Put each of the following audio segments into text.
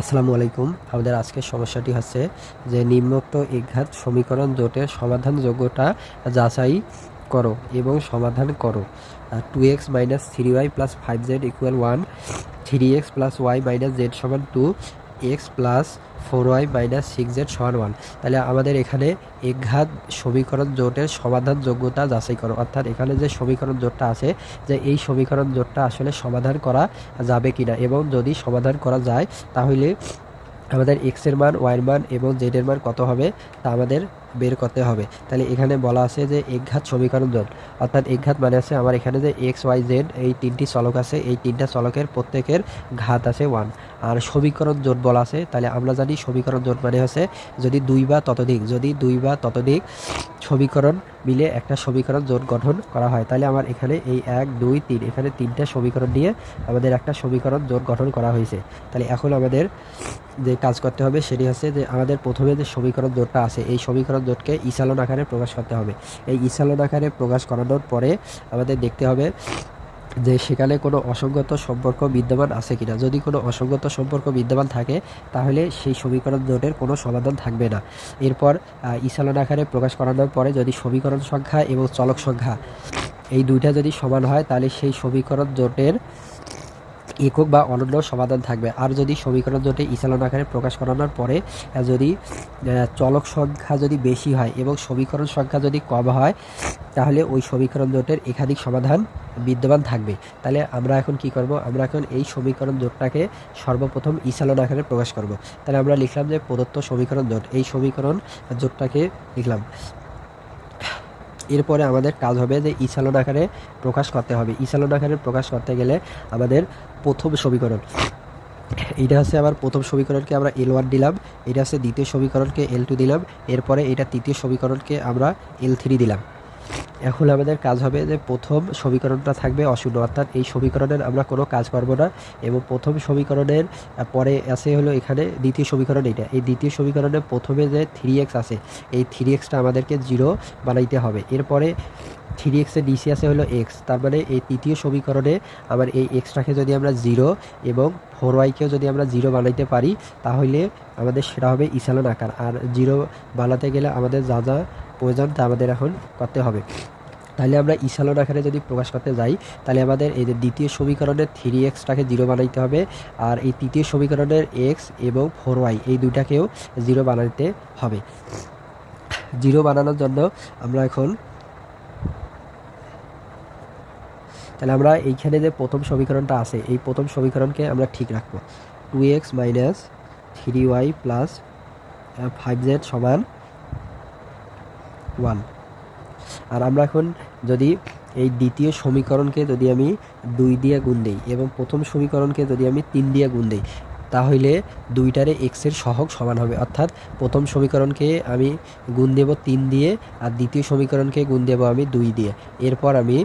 আসসালামু আলাইকুম। আমাদের আজকের সমস্যাটি হচ্ছে যে নিম্নোক্ত একঘাত সমীকরণ জোটের সমাধান যোগ্যতা যাচাই করো এবং সমাধান করো। Two x minus three y plus five z equal one three x plus y minus z সমান two x plus four y minus six z সমান ওয়ান তাহলে আমাদের এখানে একঘাত সমীকরণ জোটের সমাধান যোগ্যতা যাচাই করো। অর্থাৎ এখানে যে সমীকরণ জোটটা আছে, যে এই সমীকরণ জোটটা আসলে সমাধান করা যাবে কিনা এবং যদি সমাধান করা যায়, তাহলে আমাদের এক্সের মান ওয়াইয়ের মান এবং জেডের মান কত হবে, তা আমাদের বের করতে হবে। তাহলে এখানে বলা আছে যে একঘাত সমীকরণ জোট অর্থাৎ একঘাত মানে আছে আমার এখানে যে এক্স ওয়াই জেড এই তিনটি চলক আছে, এই তিনটা চলকের প্রত্যেকের ঘাত আছে ওয়ান আর সমীকরণ জোট বলা আছে, তাহলে আমরা জানি সমীকরণ জোট মানে হচ্ছে যদি দুই বা ততোধিক, যদি দুই বা ততোধিক সমীকরণ মিলে একটা সমীকরণ জোট গঠন করা হয়, তাহলে আমার এখানে এই এক, দুই, তিন, এখানে তিনটা সমীকরণ নিয়ে আমাদের একটা সমীকরণ জোট গঠন করা হয়েছে। তাহলে এখন আমাদের যে কাজ করতে হবে সেটি হচ্ছে যে আমাদের প্রথমে যে সমীকরণ জোটটা আছে, এই সমীকরণ জোটকে ইসালন আকারে প্রকাশ করতে হবে। এই ইসালন আকারে প্রকাশ করানোর পরে আমাদের দেখতে হবে যে সেখানে কোনো অসঙ্গত সম্পর্ক বিদ্যমান আছে কিনা। যদি কোনো অসঙ্গত সম্পর্ক বিদ্যমান থাকে, তাহলে সেই সমীকরণ জোটের কোনো সমাধান থাকবে না। এরপর ইসালন আকারে প্রকাশ করানোর পরে যদি সমীকরণ সংখ্যা এবং চলক সংখ্যা এই দুইটা যদি সমান হয়, তাহলে সেই সমীকরণ জোটের একক বা অনন্য সমাধান থাকবে। আর যদি সমীকরণ জোটে ইসালন আকারে প্রকাশ করানোর পরে যদি চলক সংখ্যা যদি বেশি হয় এবং সমীকরণ সংখ্যা যদি কম হয়, তাহলে ওই সমীকরণ জোটের একাধিক সমাধান বিদ্যমান থাকবে। তাহলে আমরা এখন কি করব? আমরা এখন এই সমীকরণ জোটটাকে সর্বপ্রথম ইসালন আকারে প্রকাশ করব। তাহলে আমরা লিখলাম যে প্রদত্ত সমীকরণ জোট এই সমীকরণ জোটটাকে লিখলাম। এরপরে আমাদের কাজ হবে যে ইসালন আকারে প্রকাশ করতে হবে। ইসালন আকারে প্রকাশ করতে গেলে আমাদের প্রথম সমীকরণ। এটা হচ্ছে আবার প্রথম সমীকরণকে আমরা এল ওয়ান দিলাম, এটা হচ্ছে দ্বিতীয় সমীকরণকে এল টু দিলাম, এরপরে এটা তৃতীয় সমীকরণকে আমরা এল থ্রি দিলাম। এখন আমাদের কাজ হবে যে প্রথম সমীকরণটা থাকবে অশূন্য, অর্থাৎ এই সমীকরণের আমরা কোনো কাজ করব না এবং প্রথম সমীকরণের পরে আছে হলো এখানে দ্বিতীয় সমীকরণ এটা এই দ্বিতীয় সমীকরণে প্রথমে যে থ্রি এক্স আছে, এই থ্রি এক্সটা আমাদেরকে জিরো বানাইতে হবে। এরপরে থ্রি এক্সের নিচে আছে হলো এক্স তার মানে এই তৃতীয় সমীকরণে আবার এই এক্সটাকে যদি আমরা জিরো এবং ফোর ওয়াইকেও যদি আমরা জিরো বানাইতে পারি, তাহলে আমাদের সেটা হবে ইসালন আকার। আর জিরো বানাতে গেলে আমাদের যা যা প্রয়োজন, তা আমাদের এখন করতে হবে। তাহলে আমরা ইসালন আকারে যদি প্রকাশ করতে যাই, তাহলে আমাদের এই যে দ্বিতীয় সমীকরণের থ্রি এক্সটাকে জিরো বানাইতে হবে, আর এই তৃতীয় সমীকরণের এক্স এবং ফোর ওয়াই, এই দুইটাকেও জিরো বানাইতে হবে। জিরো বানানোর জন্য আমরা এখন, তাহলে আমরা এইখানে যে প্রথম সমীকরণটা আছে, এই প্রথম সমীকরণকে আমরা ঠিক রাখব। Two x minus three y plus five z সমান ওয়ান। আর আমরা এখন যদি এই দ্বিতীয় সমীকরণকে যদি আমি দুই দিয়ে গুণ দিই এবং প্রথম সমীকরণকে যদি আমি তিন দিয়ে গুণ দিই, তাহলে দুইটারে এক্সের সহগ সমান হবে। অর্থাৎ প্রথম সমীকরণকে আমি গুণ দেব তিন দিয়ে আর দ্বিতীয় সমীকরণকে গুণ দেব আমি দুই দিয়ে। এরপর আমি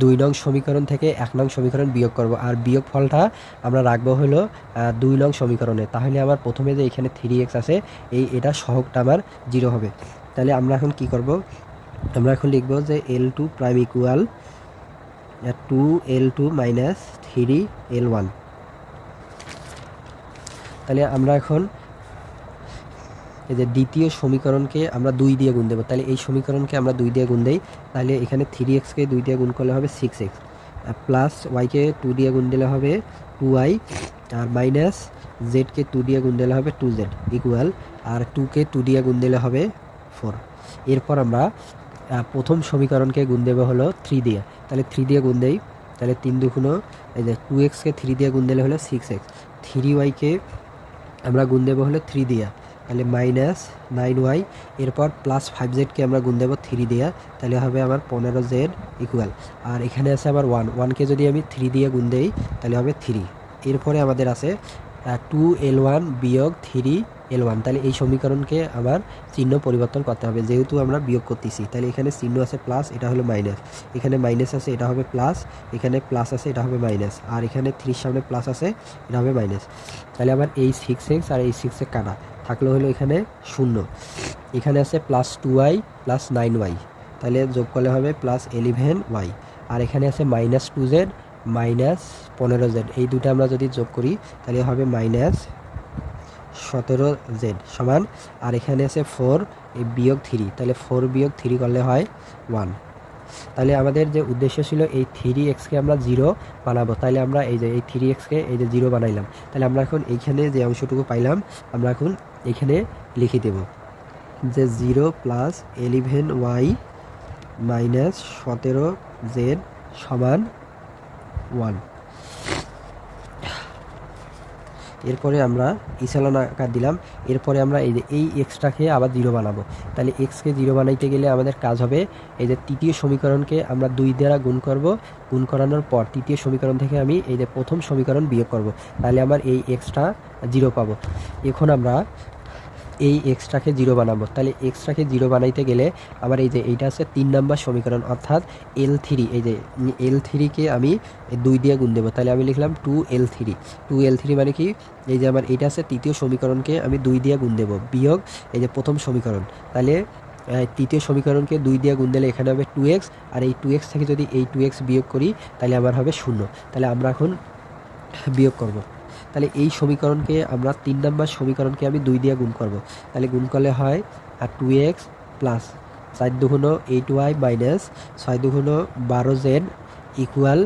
দুই নং সমীকরণ থেকে এক নং সমীকরণ বিয়োগ করব। আর বিয়োগ ফলটা আমরা রাখব হলো দুই নং সমীকরণে। তাহলে আমার প্রথমে যে এখানে থ্রি এক্স আছে, এই, এটা সহগটা আমার জিরো হবে। তাহলে আমরা এখন কি করব? আমরা এখন লিখব যে L two prime equal to L two minus three L one তাহলে আমরা এখন এই যে দ্বিতীয় সমীকরণকে আমরা দুই দিয়ে গুণ দেবো। তাহলে এই সমীকরণকে আমরা দুই দিয়ে গুণ দেই। তাহলে এখানে থ্রি এক্সকে দুই দিয়ে গুণ করলে হবে সিক্স এক্স প্লাস ওয়াইকে টু দিয়ে গুণ দিলে হবে টু ওয়াই আর মাইনাস জেডকে টু দিয়ে গুণ দিলে হবে টু জেড ইকুয়াল আর টুকে টু দিয়ে গুণ দিলে হবে ফোর। এরপর আমরা প্রথম সমীকরণকে গুণ দেবো হলো থ্রি দিয়ে। তাহলে থ্রি দিয়ে গুণ দেই, তাহলে তিন দুগুণ, এই যে টু এক্সকে থ্রি দিয়ে গুণ দিলে হলো সিক্স এক্স থ্রি ওয়াইকে আমরা গুণ দেবো হলো থ্রি দিয়া। তাহলে মাইনাস নাইন ওয়াই এরপর প্লাস ফাইভ জেডকে আমরা গুণ দেবো থ্রি দিয়া, তাহলে হবে আমার পনেরো জেড ইকুয়াল আর এখানে আছে আবার ওয়ান ওয়ানকে যদি আমি থ্রি দিয়ে গুণ দেই, তাহলে হবে থ্রি এরপরে আমাদের আছে টু এল ওয়ান বিয়োগ থ্রি এল ওয়ান তাহলে এই সমীকরণকে আবার চিহ্ন পরিবর্তন করতে হবে। যেহেতু আমরা বিয়োগ করতেছি, তাহলে এখানে চিহ্ন আছে প্লাস এটা হলো মাইনাস এখানে মাইনাস আছে, এটা হবে প্লাস এখানে প্লাস আছে, এটা হবে মাইনাস আর এখানে থ্রির সামনে প্লাস আছে, এটা হবে মাইনাস তাহলে আবার এই সিক্স এক্স আর এই সিক্স এক্স কাটা। থাকল হলো এখানে শূন্য। এখানে আছে plus two y plus nine y তাহলে যোগ করলে হবে প্লাস এলিভেন ওয়াই আর এখানে আছে মাইনাস টু জেড মাইনাস পনেরো জেড। এই দুটো আমরা যদি যোগ করি, তাহলে হবে মাইনাস সতেরো জেড সমান। আর এখানে আছে ফোর বিয়োগ থ্রি। তাহলে ফোর বিয়োগ থ্রি করলে হয় ওয়ান। তাহলে আমাদের যে উদ্দেশ্য ছিল এই থ্রি এক্সকে আমরা জিরো বানাবো। তাহলে আমরা এই যে, এই থ্রি এক্সকে এই যে জিরো বানাইলাম। তাহলে আমরা এখন এইখানে যে অংশটুকু পাইলাম, আমরা এখন এখানে লিখে দেব যে zero plus eleven y minus সতেরো জেড সমান ওয়ান এরপরে আমরা ইসালন আকার দিলাম। এরপরে আমরা এই যে এই এক্সট্রাকে আবার জিরো বানাবো। তাহলে এক্সকে জিরো বানাইতে গেলে আমাদের কাজ হবে এই যে তৃতীয় সমীকরণকে আমরা দুই দ্বারা গুণ করব। গুণ করানোর পর তৃতীয় সমীকরণ থেকে আমি এই যে প্রথম সমীকরণ বিয়োগ করব। তাহলে আমার এই এক্সটা জিরো পাবো। এখন আমরা এই এক্সট্রাকে জিরো বানাবো। তাহলে এক্সট্রাকে জিরো বানাইতে গেলে আমার এই যে এইটা আছে তিন নাম্বার সমীকরণ, অর্থাৎ এল থ্রি এই যে এল থ্রিকে আমি দুই দিয়ে গুণ দেবো। তাহলে আমি লিখলাম two L three two L three মানে কি? এই যে আমার এইটা আছে তৃতীয় সমীকরণকে আমি দুই দিয়ে গুণ দেবো। বিয়োগ, এই যে প্রথম সমীকরণ। তাহলে তৃতীয় সমীকরণকে দুই দিয়ে গুণ দিলে এখানে হবে টু এক্স আর এই টু এক্স থেকে যদি এই টু এক্স বিয়োগ করি, তাহলে আমার হবে শূন্য। তাহলে আমরা এখন বিয়োগ করব। তাহলে এই সমীকরণকে আমরা তিন নম্বর সমীকরণকে আমি দুই দিয়ে গুণ করব। তাহলে গুণ করলে হয়, আর টু এক্স প্লাস চার দুগুণ এইট ওয়াই মাইনাস ছয় দুগুণ বারো জেড ইকুয়াল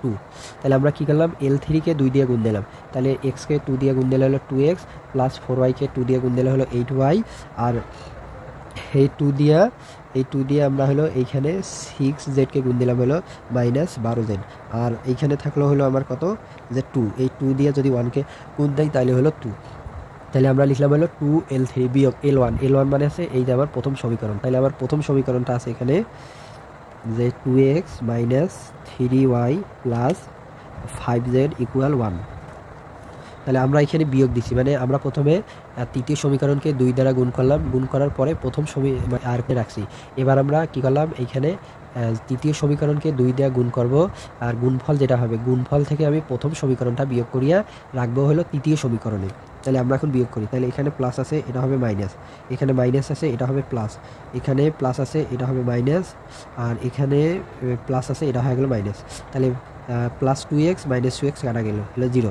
টু তাহলে আমরা কী করলাম? এল থ্রিকে দুই দিয়ে গুণ দিলাম। তাহলে এক্সকে টু দিয়ে গুণ দিলে হলো টু এক্স প্লাস ফোর ওয়াইকে টু দিয়ে গুণ দিলে হলো এইট ওয়াই আর এই টু দিয়া এই টু দিয়ে আমরা হলো এইখানে সিক্স জেডকে গুণ দিলাম হলো মাইনাস বারো জেড আর এইখানে থাকল হলো আমার কত? যে টু এই টু দিয়ে যদি ওয়ানকে গুণ দেয় তাহলে হলো টু তাহলে আমরা লিখলাম হলো টু এল থ্রি বিয়োগ এল ওয়ান এল ওয়ান মানে আছে এই যে আমার প্রথম সমীকরণ। তাহলে আমার প্রথম সমীকরণটা আছে এখানে যে two x minus three y plus five z equal one তাহলে আমরা এখানে বিয়োগ দিচ্ছি মানে আমরা প্রথমে তৃতীয় সমীকরণকে দুই দ্বারা গুণ করলাম। গুণ করার পরে প্রথম সমী আরকে রাখছি। এবার আমরা কি করলাম? এইখানে তৃতীয় সমীকরণকে দুই দেওয়া গুণ করব। আর গুণফল যেটা হবে, গুণফল থেকে আমি প্রথম সমীকরণটা বিয়োগ করিয়া রাখব হলো তৃতীয় সমীকরণে। তাহলে আমরা এখন বিয়োগ করি। তাহলে এখানে প্লাস আছে, এটা হবে মাইনাস এখানে মাইনাস আছে, এটা হবে প্লাস এখানে প্লাস আছে, এটা হবে মাইনাস আর এখানে প্লাস আছে, এটা হয়ে গেল মাইনাস তাহলে plus two x minus two x কাটা গেল, হলো জিরো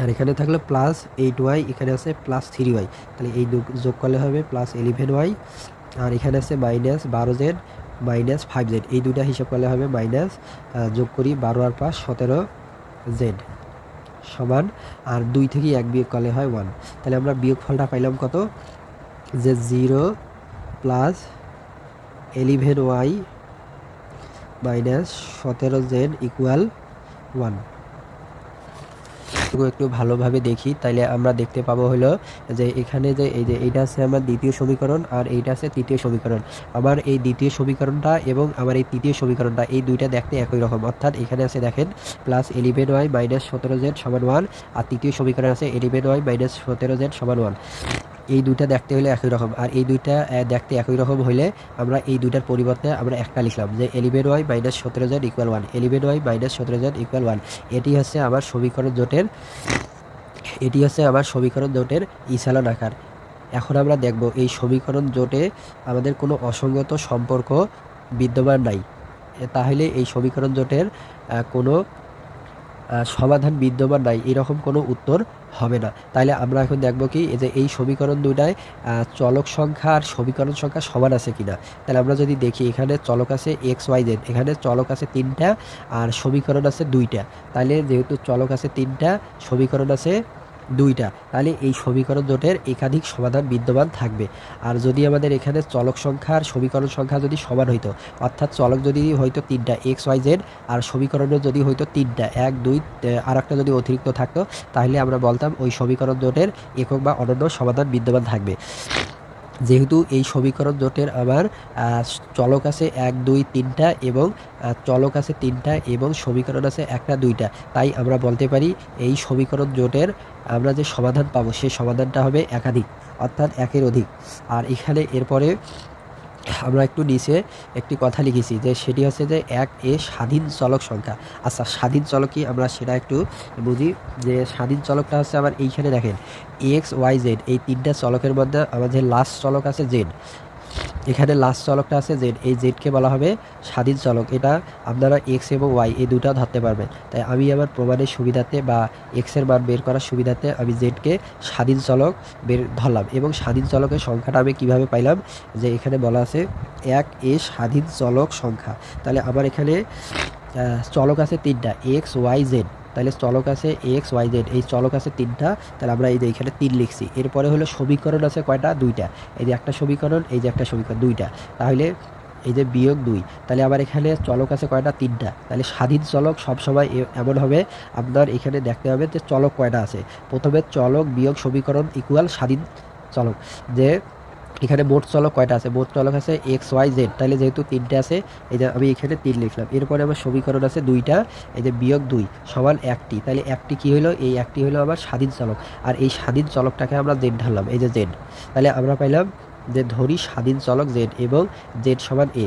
আর এখানে থাকলে প্লাস এইট ওয়াই এখানে আছে প্লাস থ্রি ওয়াই তাহলে এই যোগ করলে হবে প্লাস এলিভেন ওয়াই আর এখানে আছে মাইনাস বারো জেড মাইনাস ফাইভ জেড এই দুটা হিসাব করলে হবে মাইনাস যোগ করি বারো আর পাঁচ, সতেরো জেড সমান, আর দুই থেকে এক বিয়োগ করলে হয় ওয়ান তাহলে আমরা বিয়োগ ফলটা পাইলাম কত? যে zero plus eleven y minus সতেরো জেড ইকুয়াল ওয়ান একটু ভালোভাবে দেখি, তাইলে আমরা দেখতে পাবো হলো যে এখানে যে এই যে এইটা আছে আমার দ্বিতীয় সমীকরণ আর এইটা আছে তৃতীয় সমীকরণ। আমার এই দ্বিতীয় সমীকরণটা এবং আমার এই তৃতীয় সমীকরণটা এই দুইটা দেখতে একই রকম। অর্থাৎ এখানে আছে দেখেন প্লাস এলিভেন ওয়াই মাইনাস সতেরো জেড সমান ওয়ান আর তৃতীয় সমীকরণ আছে এলিভেন ওয়াই মাইনাস সতেরো জেড সমান ওয়ান এই দুইটা দেখতে হলে একই রকম। আর এই দুইটা দেখতে একই রকম হলে আমরা এই দুইটার পরিবর্তে আমরা একটা লিখলাম যে এলিভেন ওয়াই মাইনাস সতেরো z equal one eleven y minus সতেরো জেড ইকুয়াল ওয়ান এটি হচ্ছে আমার সমীকরণ জোটের, এটি হচ্ছে আমার সমীকরণ জোটের ইসালন আকার। এখন আমরা দেখব এই সমীকরণ জোটে আমাদের কোনো অসঙ্গত সম্পর্ক বিদ্যমান নাই। তাহলে এই সমীকরণ জোটের কোনো সমাধান বিদ্যমান নাই, এরকম কোনো উত্তর হবে না। তাইলে আমরা এখন দেখব কি যে এই সমীকরণ দুটায় চলক সংখ্যা আর সমীকরণ সংখ্যা সমান আছে কিনা। তাহলে আমরা যদি দেখি, এখানে চলক আছে এক্স, ওয়াই, জেড, এখানে চলক আছে তিনটা আর সমীকরণ আছে দুইটা। তাহলে যেহেতু চলক আছে তিনটা, সমীকরণ আছে দুইটা। তাহলে এই সমীকরণ জোটের একাধিক সমাধান বিদ্যমান থাকবে। আর যদি আমাদের এখানে চলক সংখ্যার সমীকরণ সংখ্যা যদি সমান হইতো, অর্থাৎ চলক যদি হয়তো তিনটা এক্স, ওয়াই, জেড, আর সমীকরণের যদি হয়তো তিনটা, এক, দুই আর একটা যদি অতিরিক্ত থাকতো, তাহলে আমরা বলতাম ওই সমীকরণ জোটের একক বা অনন্য সমাধান বিদ্যমান থাকবে। যেহেতু এই সমীকরণ জোটের আমার চলক আছে এক, দুই, তিনটা এবং চলক আছে তিনটা এবং সমীকরণ আছে একটা, দুইটা। তাই আমরা বলতে পারি এই সমীকরণ জোটের আমরা যে সমাধান পাবো সেই সমাধানটা হবে একাধিক, অর্থাৎ একের অধিক। আর এখানে এরপরে আমরা একটু নিচে একটি কথা লিখেছি যে সেটি হচ্ছে যে এক এ স্বাধীন চলক সংখ্যা। আচ্ছা স্বাধীন চলক কি আমরা সেটা একটু বুঝি? যে স্বাধীন চলকটা হচ্ছে আমার এইখানে দেখেন, এক্স, ওয়াই, জেড, এই তিনটা চলকের মধ্যে আমাদের লাস্ট চলক আছে জেড। এখানে লাস্ট চলকটা আছে জেড এই জেডকে বলা হবে স্বাধীন চলক। এটা আপনারা এক্স এবং ওয়াই এই দুটা ধরতে পারবেন। তাই আমি আমার প্রমাণের সুবিধাতে বা এক্সের মান বের করার সুবিধাতে আমি জেডকে স্বাধীন চলক বের ধরলাম এবং স্বাধীন চলকের সংখ্যাটা আমি কীভাবে পাইলাম? যে, এখানে বলা আছে এক এ স্বাধীন চলক সংখ্যা। তাহলে আমার এখানে চলক আছে তিনটা এক্স ওয়াই জেড তাহলে চলক আছে এক্স, ওয়াই, জেড। এই চলক আছে তিনটা তাহলে আমরা এই যে এখানে তিন লিখছি। এরপরে হলো সমীকরণ আছে কয়টা? দুইটা। এই যে একটা সমীকরণ, এই যে একটা সমীকরণ, দুইটা। তাহলে এই যে বিয়োগ দুই তাহলে আবার এখানে চলক আছে কয়টা? তিনটা। তাহলে স্বাধীন চলক সবসময় এমন হবে, আপনার এখানে দেখতে হবে যে চলক কয়টা আছে। প্রথমে চলক বিয়োগ সমীকরণ ইকুয়াল স্বাধীন চলক। যে এখানে মোট চলক কয়টা আছে? মোট চলক আছে এক্স ওয়াই জেড তাহলে যেহেতু তিনটে আছে, এই যে আমি এখানে তিন লিখলাম। এরপরে আমার সমীকরণ আছে দুইটা, এই যে বিয়োগ দুই সমান একটি। তাহলে একটি কি হলো এই একটি হলো আমার স্বাধীন চলক। আর এই স্বাধীন চলকটাকে আমরা জেড ঢাললাম, এই যে জেড তাহলে আমরা পাইলাম যে ধরি স্বাধীন, চলক, জেড এবং জেড সমান এ,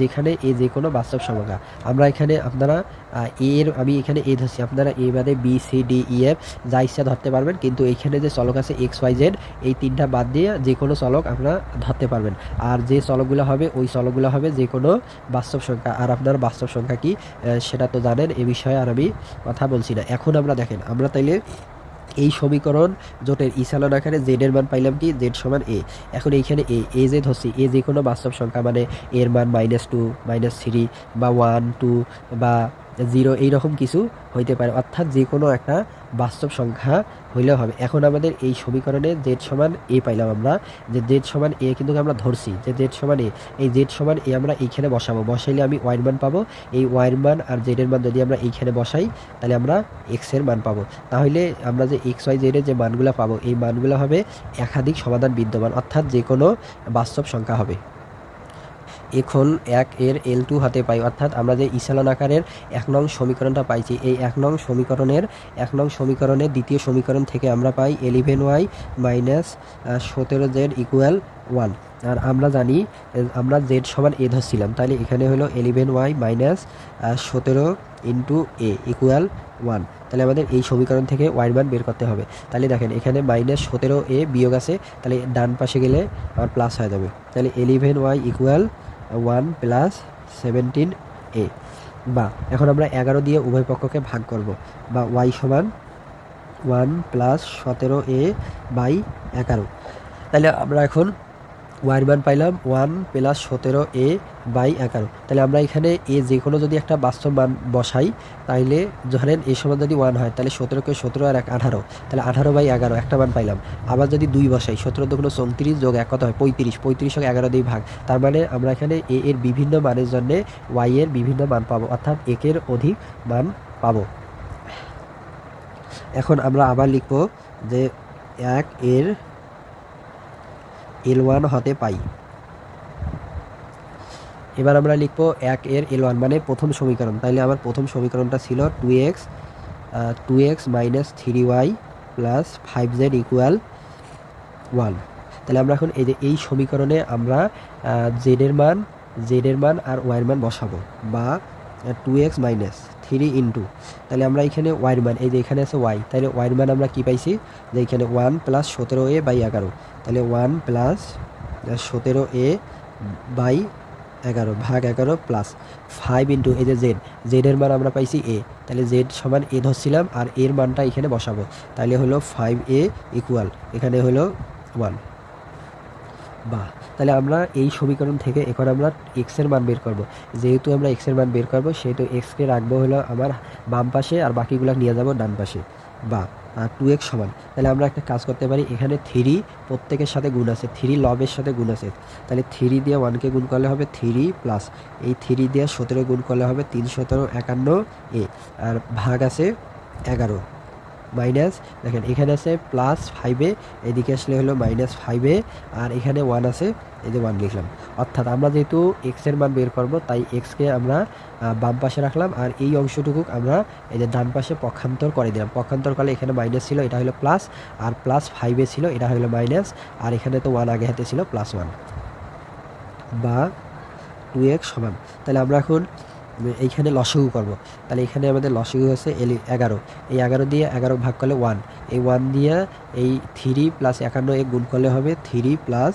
যেখানে এ যে কোনো বাস্তব সংখ্যা আমরা এখানে আপনারা এ এর, আমি এখানে এ ধরছি। আপনারা এ বাদে B, C, D, E, F, যা ইচ্ছা ধরতে পারবেন। কিন্তু এখানে যে চলক আছে এক্স, ওয়াই, জেড, এই তিনটা বাদ দিয়ে যে কোনো চলক আপনারা ধরতে পারবেন। আর যে চলকগুলো হবে, ওই চলকগুলো হবে যে কোনো বাস্তব সংখ্যা। আর আপনার বাস্তব সংখ্যা কি সেটা তো জানেন, এ বিষয়ে আর আমি কথা বলছি না। এখন আমরা দেখেন, আমরা তাইলে এই সমীকরণ জোটের ইসালন আকারে জেড এর মান পাইলাম কি? জেড সমান এ। এখন এইখানে এ এ জেড হচ্ছে এ যে কোনো বাস্তব সংখ্যা মানে এর মান মাইনাস টু মাইনাস থ্রি বা ওয়ান টু বা জিরো এইরকম কিছু হইতে পারে। অর্থাৎ যে কোনো একটা বাস্তব সংখ্যা হইলেও হবে। এখন আমাদের এই সমীকরণে জেড সমান এ পাইলাম আমরা। যে জেড সমান এ কিন্তু আমরা ধরছি। যে জেড সমান এ এই জেড সমান এ আমরা এইখানে বসাবো। বসাইলে আমি ওয়াইয়ের মান পাবো। এই ওয়াইয়ের মান আর জেডের মান যদি আমরা এইখানে বসাই, তাহলে আমরা এক্সের মান পাবো। তাহলে আমরা যে এক্স ওয়াই জেডের যে মানগুলো পাবো, এই মানগুলো হবে একাধিক সমাধান বিদ্যমান, অর্থাৎ যে কোনো বাস্তব সংখ্যা হবে। এখন এক এর এল টু হাতে পাই। অর্থাৎ আমরা যে আকারের এক নং সমীকরণটা পাইছি, এই এক নং সমীকরণের এক নং সমীকরণের দ্বিতীয় সমীকরণ থেকে আমরা পাই এলিভেন ওয়াই মাইনাস সতেরো জেড ইকুয়াল ওয়ান আর আমরা জানি আমরা জেড সমান এ ধরছিলাম। তাহলে এখানে হলো এলিভেন ওয়াই মাইনাস সতেরো ইন্টু এ ইকুয়াল ওয়ান তাহলে আমাদের এই সমীকরণ থেকে ওয়াইয়ের মান বের করতে হবে। তাহলে দেখেন, এখানে মাইনাস সতেরো এ বিয়োগ আছে। তাহলে ডান পাশে গেলে আমার প্লাস হয়ে যাবে। তাহলে eleven y equal one plus seventeen a বা, এখন আমরা এগারো দিয়ে উভয় পক্ষকে ভাগ করব। বা ওয়াই সমান ওয়ান প্লাস সতেরো এ বাই এগারো। তাহলে আমরা এখন ওয়াইয়ের মান পাইলাম, ওয়ান প্লাস সতেরো এ বাই এগারো। তাহলে আমরা এখানে এ যে কোনো যদি একটা বাস্তব মান বসাই, তাইলে ধরেন এ সমান যদি ওয়ান হয়, তাহলে সতেরোকে সতেরো আর এক আঠারো। তাহলে আঠারো বাই এগারো, একটা মান পাইলাম। আবার যদি দুই বসাই, সতেরো দুগুলো চৌত্রিশ যোগ এক কত হয়? পঁয়ত্রিশ। পঁয়ত্রিশ এগারো দিয়ে ভাগ। তার মানে আমরা এখানে এ এর বিভিন্ন মানের জন্য ওয়াই এর বিভিন্ন মান পাবো। অর্থাৎ একের অধিক মান পাবো। এখন আমরা আবার লিখব যে এক এর এল ওয়ান হতে পাই। এবার আমরা লিখব এক এর এল ওয়ান মানে প্রথম সমীকরণ। তাইলে আমার প্রথম সমীকরণটা ছিল two x two x minus three y plus five z equal one তাহলে আমরা এখন এই যে, এই সমীকরণে আমরা জেডের মান জেডের মান আর ওয়াইয়ের মান বসাবো বা two x minus three into. তাহলে আমরা এখানে ওয়াইয়ের মান, এই যে এখানে আছে ওয়াই, তাহলে ওয়াইয়ের মান আমরা কি পাইছি? যে এখানে ওয়ান প্লাস সতেরো এ বাই এগারো। তাহলে ওয়ান প্লাস সতেরো এ বাই এগারো, ভাগ এগারো প্লাস ফাইভ ইন্টু এই যে জেড। জেডের মান আমরা পাইছি এ। তাহলে জেড সমান এ ধরছিলাম আর এর মানটা এখানে বসাবো। তাহলে হলো ফাইভ এ ইকুয়াল, এখানে হলো ওয়ান। বাহ, তাহলে আমরা এই সমীকরণ থেকে এখন আমরা এক্সের মান বের করব। যেহেতু আমরা এক্সের মান বের করব, সেহেতু এক্সকে রাখব হলো আমার বাম পাশে আর বাকিগুলো নিয়ে যাব ডান পাশে। বা টু এক্স সমান। তাহলে আমরা একটা কাজ করতে পারি, এখানে থ্রি প্রত্যেকের সাথে গুণ আছে থ্রি লবের সাথে গুণ আছে। তাহলে থ্রি দিয়ে ওয়ানকে গুণ করলে হবে থ্রি প্লাস এই থ্রি দিয়ে সতেরো গুণ করলে হবে তিন সতেরো একান্ন এ আর ভাগ আছে এগারো। মাইনাস দেখেন এখানে আছে প্লাস ফাইভে এদিকে আসলে হলো মাইনাস ফাইভে আর এখানে ওয়ান আছে, এই যে ওয়ান লিখলাম। অর্থাৎ আমরা যেহেতু এক্সের মান বের করব, তাই এক্সকে আমরা বাম পাশে রাখলাম, আর এই অংশটুকু আমরা এই যে ডান পাশে পক্ষান্তর করে দিলাম। পক্ষান্তর করলে এখানে মাইনাস ছিল, এটা হলো প্লাস আর প্লাস ফাইভে ছিল, এটা হলো মাইনাস আর এখানে তো ওয়ান আগে হাতে ছিল প্লাস ওয়ান বা টু এক্স সমান। তাহলে আমরা এখন এইখানে লসগু করব। তাহলে এখানে আমাদের লসগু হচ্ছে এলি, এগারো। এই এগারো দিয়ে এগারো ভাগ করলে ওয়ান এই ওয়ান দিয়ে এই থ্রি প্লাস একান্ন এ গুণ করলে হবে থ্রি প্লাস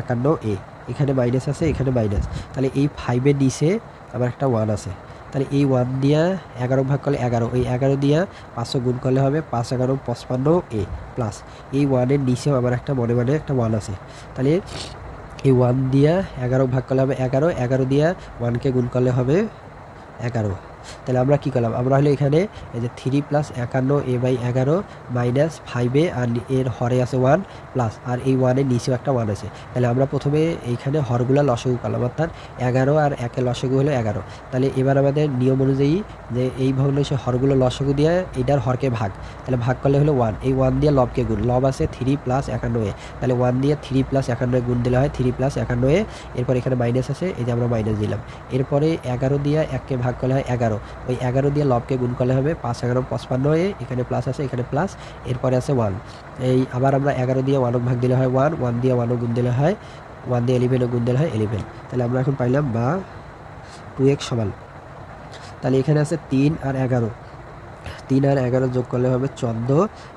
একান্ন এ এখানে মাইনাস আছে, এখানে মাইনাস তাহলে এই ফাইভের নিচে আমার একটা ওয়ান আছে। তাহলে এই ওয়ান দিয়া এগারো ভাগ করলে এগারো। এই এগারো দিয়া পাঁচশো গুণ করলে হবে পাঁচ এগারো পঁচপান্ন এ প্লাস এই ওয়ানের নিচেও আমার একটা মনে মনে একটা ওয়ান আছে। তাহলে এই ওয়ান দিয়া এগারো ভাগ করলে হবে এগারো। এগারো দিয়া ওয়ানকে গুণ করলে হবে এগারো তাহলে আমরা কি করলাম? আমরা হলো এখানে এই যে থ্রি প্লাস একান্ন এ বাই এগারো মাইনাস ফাইভে আর এর হরে আছে ওয়ান প্লাস আর এই ওয়ানের নিচেও একটা ওয়ান আছে। তাহলে আমরা প্রথমে এইখানে হরগুলা লসগু করলাম, অর্থাৎ এগারো আর একে লসগু হলো এগারো। তাহলে এবার আমাদের নিয়ম অনুযায়ী যে এই ভগ্নাংশে হরগুলো লসগু দিয়ে এইটার হরকে ভাগ। তাহলে ভাগ করলে হলো ওয়ান এই ওয়ান দিয়ে লবকে গুণ। লব আছে থ্রি প্লাস একান্ন এ তাহলে ওয়ান দিয়ে থ্রি প্লাস একান্ন গুণ দিলে হয় থ্রি প্লাস একান্ন এ এরপর এখানে মাইনাস আছে, এই যে আমরা মাইনাস দিলাম। এরপরে এগারো দিয়ে এককে ভাগ করলে হয় এগারো। ওই এগারো দিয়ে লবকে গুণ করলে হবে পাঁচ এগারো পঁচপান্ন এ এখানে প্লাস আছে, এখানে প্লাস এরপরে আছে ওয়ান এই আবার আমরা এগারো দিয়ে ওয়ানক ভাগ দিলে হয় ওয়ান ওয়ান দিয়ে ওয়ানও গুণ দিলে হয় ওয়ান দিয়ে এলিভেনও গুণ দিলে হয় এলিভেন তাহলে আমরা এখন পাইলাম বা টু এক্স সমান। তাহলে এখানে আছে তিন আর এগারো। তিন আর এগারো যোগ করলে হবে চোদ্দ,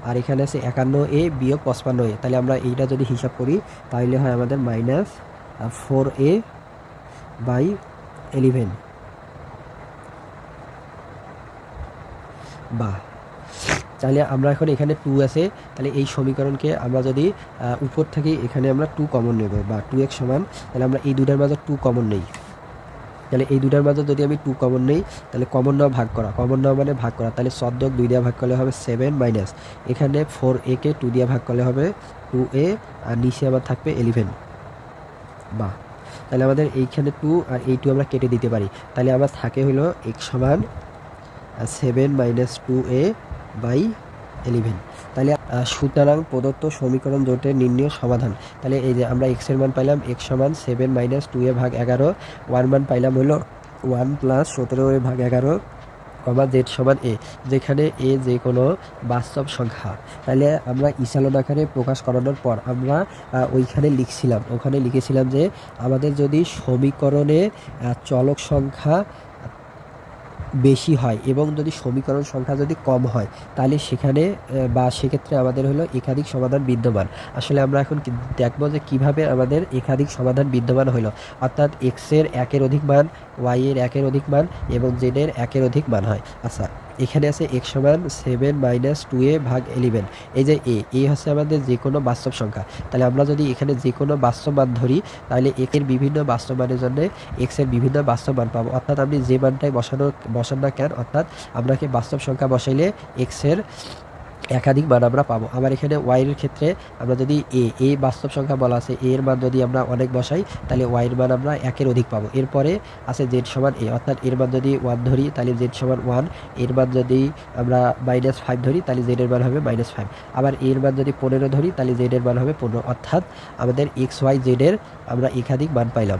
আর এখানে আছে একান্ন এ বিয়োগ পঁচপান্ন এ। তাহলে আমরা এইটা যদি হিসাব করি, তাহলে হয় আমাদের minus four a by eleven বা তাহলে আমরা এখন এখানে টু আছে, তাহলে এই সমীকরণকে আমরা যদি উপর থেকে এখানে আমরা টু কমন নেব বা টু এক্স সমান, তাহলে আমরা এই দুটার মাঝে টু কমন নেই। তাহলে এই দুটার মাঝে যদি আমি টু কমন নেই, তাহলে কমন নেওয়া ভাগ করা। কমন নেওয়া মানে ভাগ করা। তাহলে সদ্যক দুই দিয়ে ভাগ করলে হবে সেভেন মাইনাস এখানে ফোর এ কে টু দিয়ে ভাগ করলে হবে টু এ আর নিচে আবার থাকবে এলিভেন বা তাহলে আমাদের এইখানে টু আর এই টু আমরা কেটে দিতে পারি। তাহলে আমার থাকে হলো এক সমান seven minus two a by eleven তাহলে সুতরাং প্রদত্ত সমীকরণ জোটের নির্ণয় সমাধান। তাহলে এই যে আমরা এক্সের মান পাইলাম এক্স সমান সেভেন মাইনাস টু এ ভাগ এগারো। ওয়ান মান পাইলাম হলো ওয়ান প্লাস সতেরো এ ভাগ এগারো কমা জেড সমান এ যেখানে এ যে কোনো বাস্তব সংখ্যা। তাহলে আমরা ইসালন আকারে প্রকাশ করানোর পর আমরা ওইখানে লিখছিলাম। ওখানে লিখেছিলাম যে আমাদের যদি সমীকরণে চলক সংখ্যা বেশি হয় এবং যদি সমীকরণ সংখ্যা যদি কম হয়, তাহলে সেখানে বা সেক্ষেত্রে আমাদের হলো একাধিক সমাধান বিদ্যমান। আসলে আমরা এখন দেখব যে কীভাবে আমাদের একাধিক সমাধান বিদ্যমান হলো অর্থাৎ এক্সের একের অধিক মান ওয়াইয়ের একের অধিক মান এবং জেডের একের অধিক মান হয়। আচ্ছা। এখানে আছে এক্স সমান সেভেন মাইনাস টু এ ভাগ এলিভেন এই যে এ এ হচ্ছে আমাদের যে কোনো বাস্তব সংখ্যা। তাহলে আমরা যদি এখানে যে কোনো বাস্তব মান ধরি, তাহলে একের বিভিন্ন বাস্তব মানের জন্য এক্সের বিভিন্ন বাস্তব মান পাবো। অর্থাৎ আপনি যে মানটাই বসানো, বসান না কেন, অর্থাৎ আপনাকে বাস্তব সংখ্যা বসাইলে এক্স একাধিক মান আমরা পাবো। আবার এখানে ওয়াই এর ক্ষেত্রে আমরা যদি এ এ বাস্তব সংখ্যা বলা আছে এর মান যদি আমরা অনেক বসাই, তাহলে ওয়াই এর মান আমরা একের অধিক পাবো। এরপরে আছে জেড সমান এ অর্থাৎ এর মান যদি ওয়ান ধরি, তাহলে জেড সমান ওয়ানের মান যদি আমরা মাইনাস ফাইভ ধরি, তাহলে জেডের মান হবে মাইনাস ফাইভ আবার এর মান যদি পনেরো ধরি, তাহলে জেডের মান হবে পনেরো। অর্থাৎ আমাদের এক্স ওয়াই জেডের আমরা একাধিক মান পাইলাম।